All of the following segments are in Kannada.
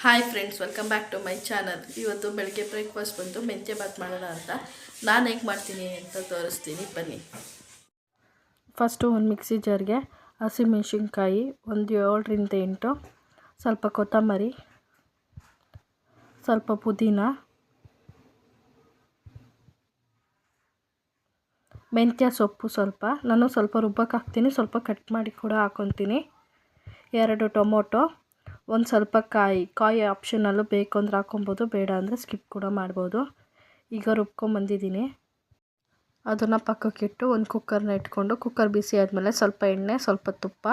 Hi friends welcome back to my channel ಇವತ್ತು ಬೆಳಗ್ಗೆ ಬ್ರೇಕ್ಫಾಸ್ಟ್ ಬಂದು ಮೆಂತ್ಯ ಬಾತ್ ಮಾಡೋಣ ಅಂತ. ನಾನು ಹೇಗೆ ಮಾಡ್ತೀನಿ ಅಂತ ತೋರಿಸ್ತೀನಿ, ಬನ್ನಿ. ಫಸ್ಟು ಒಂದು ಮಿಕ್ಸಿ ಜಾರ್ಗೆ ಹಸಿಮೆಣ್ಸಿನ್ಕಾಯಿ ಒಂದು ಏಳರಿಂದ ಎಂಟು, ಸ್ವಲ್ಪ ಕೊತ್ತಂಬರಿ, ಸ್ವಲ್ಪ ಪುದೀನ, ಮೆಂತ್ಯ ಸೊಪ್ಪು ಸ್ವಲ್ಪ. ನಾನು ಸ್ವಲ್ಪ ರುಬ್ಬಕ್ಕೆ ಹಾಕ್ತೀನಿ, ಸ್ವಲ್ಪ ಕಟ್ ಮಾಡಿ ಕೂಡ ಹಾಕೊತೀನಿ. ಎರಡು ಟೊಮೊಟೊ ಒಂದು ಸ್ವಲ್ಪ ಕಾಯಿ ಕಾಯಿ ಆಪ್ಷನಲ್ಲು ಬೇಕು ಅಂದ್ರೆ ಹಾಕ್ಕೊಬೋದು, ಬೇಡ ಅಂದರೆ ಸ್ಕಿಪ್ ಕೂಡ ಮಾಡ್ಬೋದು. ಈಗ ರುಬ್ಕೊಂಬಂದಿದ್ದೀನಿ ಅದನ್ನು ಪಕ್ಕಕ್ಕಿಟ್ಟು ಒಂದು ಕುಕ್ಕರ್ನ ಇಟ್ಕೊಂಡು ಕುಕ್ಕರ್ ಬಿಸಿ ಆದಮೇಲೆ ಸ್ವಲ್ಪ ಎಣ್ಣೆ, ಸ್ವಲ್ಪ ತುಪ್ಪ.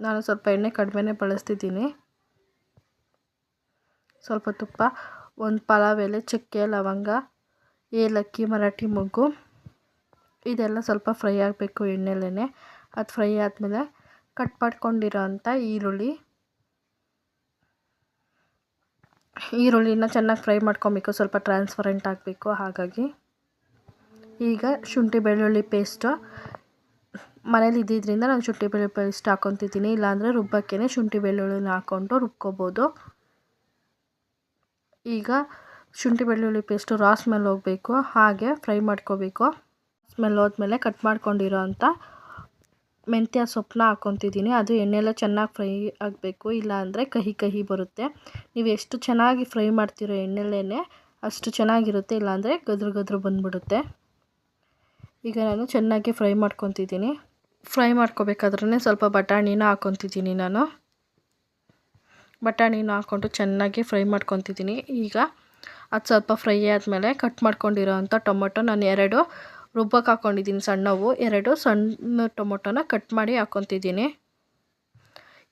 ನಾನು ಸ್ವಲ್ಪ ಎಣ್ಣೆ ಕಡಿಮೆನೇ ಬಳಸ್ತಿದ್ದೀನಿ. ಸ್ವಲ್ಪ ತುಪ್ಪ, ಒಂದು ಪಲಾವ್ ಎಲೆ, ಚಕ್ಕೆ, ಲವಂಗ, ಏಲಕ್ಕಿ, ಮರಾಠಿ, ಮೊಗ್ಗು. ಇದೆಲ್ಲ ಸ್ವಲ್ಪ ಫ್ರೈ ಆಗಬೇಕು ಎಣ್ಣೆಲೇ ಅದು ಫ್ರೈ ಆದಮೇಲೆ ಕಟ್ ಮಾಡ್ಕೊಂಡಿರೋ ಅಂಥ ಈರುಳ್ಳಿ. ಈರುಳ್ಳಿನ ಚೆನ್ನಾಗಿ ಫ್ರೈ ಮಾಡ್ಕೊಬೇಕು, ಸ್ವಲ್ಪ ಟ್ರಾನ್ಸ್ಪರೆಂಟ್ ಆಗಬೇಕು, ಹಾಗಾಗಿ. ಈಗ ಶುಂಠಿ ಬೆಳ್ಳುಳ್ಳಿ ಪೇಸ್ಟು ಮನೇಲಿ ಇದ್ದಿದ್ದರಿಂದ ನಾನು ಶುಂಠಿ ಬೆಳ್ಳುಳ್ಳಿ ಪೇಸ್ಟ್ ಹಾಕೊತಿದ್ದೀನಿ, ಇಲ್ಲಾಂದರೆ ರುಬ್ಬಕ್ಕೇ ಶುಂಠಿ ಬೆಳ್ಳುಳ್ಳಿನ ಹಾಕ್ಕೊಂಡು ರುಬ್ಕೋಬೋದು. ಈಗ ಶುಂಠಿ ಬೆಳ್ಳುಳ್ಳಿ ಪೇಸ್ಟು ರಾ ಸ್ಮೆಲ್ ಹೋಗಬೇಕು, ಹಾಗೆ ಫ್ರೈ ಮಾಡ್ಕೋಬೇಕು. ಸ್ಮೆಲ್ ಹೋದ್ಮೇಲೆ ಕಟ್ ಮಾಡ್ಕೊಂಡಿರೋ ಅಂಥ ಮೆಂತ್ಯ ಸೊಪ್ಪನ್ನ ಹಾಕ್ಕೊತಿದ್ದೀನಿ ಅದು ಎಣ್ಣೆಲ್ಲ ಚೆನ್ನಾಗಿ ಫ್ರೈ ಆಗಬೇಕು. ಇಲ್ಲ ಅಂದರೆ ಕಹಿ ಕಹಿ ಬರುತ್ತೆ. ನೀವು ಎಷ್ಟು ಚೆನ್ನಾಗಿ ಫ್ರೈ ಮಾಡ್ತೀರೋ ಎಣ್ಣೆಲ್ಲೇ ಅಷ್ಟು ಚೆನ್ನಾಗಿರುತ್ತೆ. ಇಲ್ಲಾಂದರೆ ಗದ್ರು ಗದ್ರು ಬಂದುಬಿಡುತ್ತೆ. ಈಗ ನಾನು ಚೆನ್ನಾಗಿ ಫ್ರೈ ಮಾಡ್ಕೊತಿದ್ದೀನಿ. ಫ್ರೈ ಮಾಡ್ಕೋಬೇಕಾದ್ರೇ ಸ್ವಲ್ಪ ಬಟಾಣಿನ ಹಾಕ್ಕೊತಿದ್ದೀನಿ ನಾನು. ಬಟಾಣಿನ ಹಾಕ್ಕೊಂಡು ಚೆನ್ನಾಗಿ ಫ್ರೈ ಮಾಡ್ಕೊತಿದ್ದೀನಿ. ಈಗ ಅದು ಸ್ವಲ್ಪ ಫ್ರೈ ಆದಮೇಲೆ ಕಟ್ ಮಾಡ್ಕೊಂಡಿರೋ ಅಂಥ ಟೊಮೊಟೊ, ನಾನು ಎರಡು ರುಬ್ಬಕ್ಕೆ ಹಾಕ್ಕೊಂಡಿದ್ದೀನಿ ಸಣ್ಣವು ಎರಡು ಸಣ್ಣ ಟೊಮೊಟೊನ ಕಟ್ ಮಾಡಿ ಹಾಕ್ಕೊತಿದ್ದೀನಿ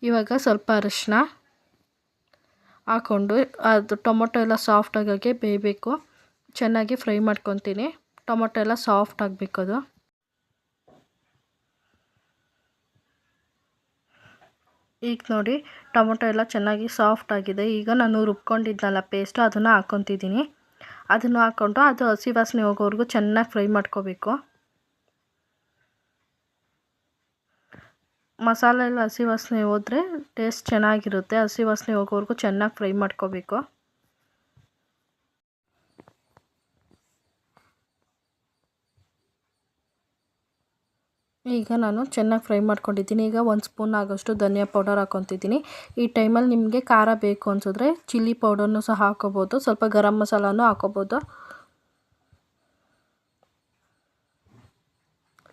ಇವಾಗ ಸ್ವಲ್ಪ ಅರಿಶಿನ ಹಾಕ್ಕೊಂಡು ಅದು ಟೊಮೊಟೊ ಎಲ್ಲ ಸಾಫ್ಟಾಗಿ ಬೇಯಬೇಕು. ಚೆನ್ನಾಗಿ ಫ್ರೈ ಮಾಡ್ಕೊತೀನಿ. ಟೊಮೊಟೊ ಎಲ್ಲ ಸಾಫ್ಟ್ ಆಗಬೇಕು ಅದು. ಈಗ ನೋಡಿ ಟೊಮೊಟೊ ಎಲ್ಲ ಚೆನ್ನಾಗಿ ಸಾಫ್ಟ್ ಆಗಿದೆ. ಈಗ ನಾನು ರುಬ್ಕೊಂಡಿದ್ನಲ್ಲ ಪೇಸ್ಟು, ಅದನ್ನು ಹಾಕ್ಕೊತಿದ್ದೀನಿ ಅದನ್ನು ಹಾಕ್ಕೊಂಡು ಅದು ಹಸಿ ವಾಸನೆ ಹೋಗೋವರೆಗೂ ಚೆನ್ನಾಗಿ ಫ್ರೈ ಮಾಡ್ಕೋಬೇಕು. ಮಸಾಲೆ ಎಲ್ಲ ಹಸಿ ವಾಸನೆ ಹೋದರೆ ಟೇಸ್ಟ್ ಚೆನ್ನಾಗಿರುತ್ತೆ. ಹಸಿ ವಾಸನೆ ಹೋಗೋವರೆಗೂ ಚೆನ್ನಾಗಿ ಫ್ರೈ ಮಾಡ್ಕೋಬೇಕು. ಈಗ ನಾನು ಚೆನ್ನಾಗಿ ಫ್ರೈ ಮಾಡ್ಕೊಂಡಿದ್ದೀನಿ. ಈಗ ಒಂದು ಸ್ಪೂನ್ ಆಗೋಷ್ಟು ಧನಿಯಾ ಪೌಡರ್ ಹಾಕ್ಕೊತಿದ್ದೀನಿ ಈ ಟೈಮಲ್ಲಿ ನಿಮಗೆ ಖಾರ ಬೇಕು ಅನ್ಸಿದ್ರೆ ಚಿಲ್ಲಿ ಪೌಡರ್ನು ಸಹ ಹಾಕೋಬೋದು. ಸ್ವಲ್ಪ ಗರಂ ಮಸಾಲನೂ ಹಾಕೋಬೋದು.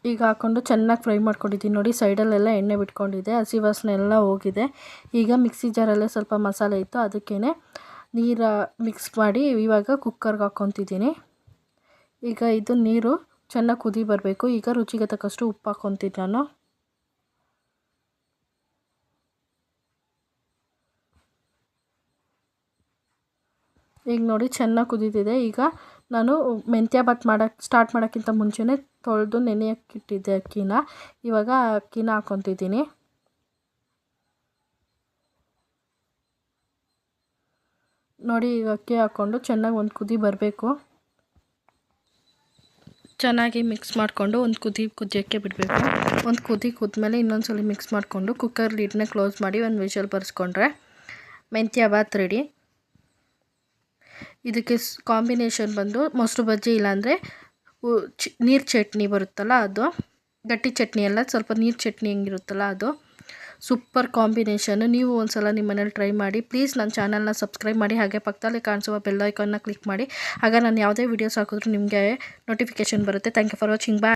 ಈಗ ಹಾಕ್ಕೊಂಡು ಚೆನ್ನಾಗಿ ಫ್ರೈ ಮಾಡ್ಕೊಂಡಿದ್ದೀನಿ. ನೋಡಿ, ಸೈಡಲ್ಲೆಲ್ಲ ಎಣ್ಣೆ ಬಿಟ್ಕೊಂಡಿದೆ. ಹಸಿ ವಾಸನೆ ಎಲ್ಲ ಹೋಗಿದೆ. ಈಗ ಮಿಕ್ಸಿ ಜಾರಲ್ಲೇ ಸ್ವಲ್ಪ ಮಸಾಲೆ ಇತ್ತು. ಅದಕ್ಕೇ ನೀರು ಮಿಕ್ಸ್ ಮಾಡಿ ಇವಾಗ ಕುಕ್ಕರ್ಗೆ ಹಾಕ್ಕೊತಿದ್ದೀನಿ ಈಗ ಇದು ನೀರು ಚೆನ್ನಾಗಿ ಕುದಿ ಬರಬೇಕು. ಈಗ ರುಚಿಗೆ ತಕ್ಕಷ್ಟು ಉಪ್ಪು ಹಾಕ್ಕೊತೀನಿ ನಾನು ಈಗ ನೋಡಿ ಚೆನ್ನಾಗಿ ಕುದೀತಿದೆ ಈಗ ನಾನು ಮೆಂತ್ಯ ಬಾತ್ ಮಾಡೋಕ್ಕೆ ಸ್ಟಾರ್ಟ್ ಮಾಡೋಕ್ಕಿಂತ ಮುಂಚೆನೇ ತೊಳೆದು ನೆನೆಯೋಕ್ಕಿಟ್ಟಿದ್ದೆ ಅಕ್ಕಿನ. ಇವಾಗ ಅಕ್ಕಿನ ಹಾಕೊತಿದ್ದೀನಿ. ನೋಡಿ ಈಗ ಅಕ್ಕಿ ಹಾಕ್ಕೊಂಡು ಚೆನ್ನಾಗಿ ಒಂದು ಕುದಿ ಬರಬೇಕು. ಚೆನ್ನಾಗಿ ಮಿಕ್ಸ್ ಮಾಡಿಕೊಂಡು ಒಂದು ಕುದಿ ಕುದಿಯೋಕ್ಕೆ ಬಿಡಬೇಕು. ಒಂದು ಕುದಿ ಕುದ್ಮೇಲೆ ಇನ್ನೊಂದು ಸಲ ಮಿಕ್ಸ್ ಮಾಡಿಕೊಂಡು ಕುಕ್ಕರ್ ಲಿಡ್ನ ಕ್ಲೋಸ್ ಮಾಡಿ ಒಂದು ವಿಷಲ್ ಬರೆಸ್ಕೊಂಡ್ರೆ ಮೆಂತ್ಯ ಬಾತ್ ರೆಡಿ ಇದಕ್ಕೆ ಕಾಂಬಿನೇಷನ್ ಬಂದು ಮೊಸರು ಬಜ್ಜಿ ಇಲ್ಲಾಂದರೆ ನೀರು ಚಟ್ನಿ ಬರುತ್ತಲ್ಲ ಅದು. ಗಟ್ಟಿ ಚಟ್ನಿ ಅಲ್ಲ ಸ್ವಲ್ಪ ನೀರು ಚಟ್ನಿ ಹೆಂಗಿರುತ್ತಲ್ಲ ಅದು. Super combination. ನೀವು ಒಂದು ಸಲ ನಿಮ್ಮ ಮನೇಲಿ ಟ್ರೈ ಮಾಡಿ. ಪ್ಲೀಸ್ ನನ್ನ ಚಾನಲ್ನ ಸಬ್ಸ್ಕ್ರೈಬ್ ಮಾಡಿ. ಹಾಗೆ ಪಕ್ಕದಲ್ಲಿ ಕಾಣಿಸುವ ಬೆಲ್ಲೈಕನ್ನ ಕ್ಲಿಕ್ ಮಾಡಿ. ಆಗ ನಾನು ಯಾವುದೇ ವೀಡಿಯೋಸ್ ಹಾಕಿದ್ರು ನಿಮಗೆ ನೋಟಿಫಿಕೇಷನ್ ಬರುತ್ತೆ. Thank you for watching. Bye.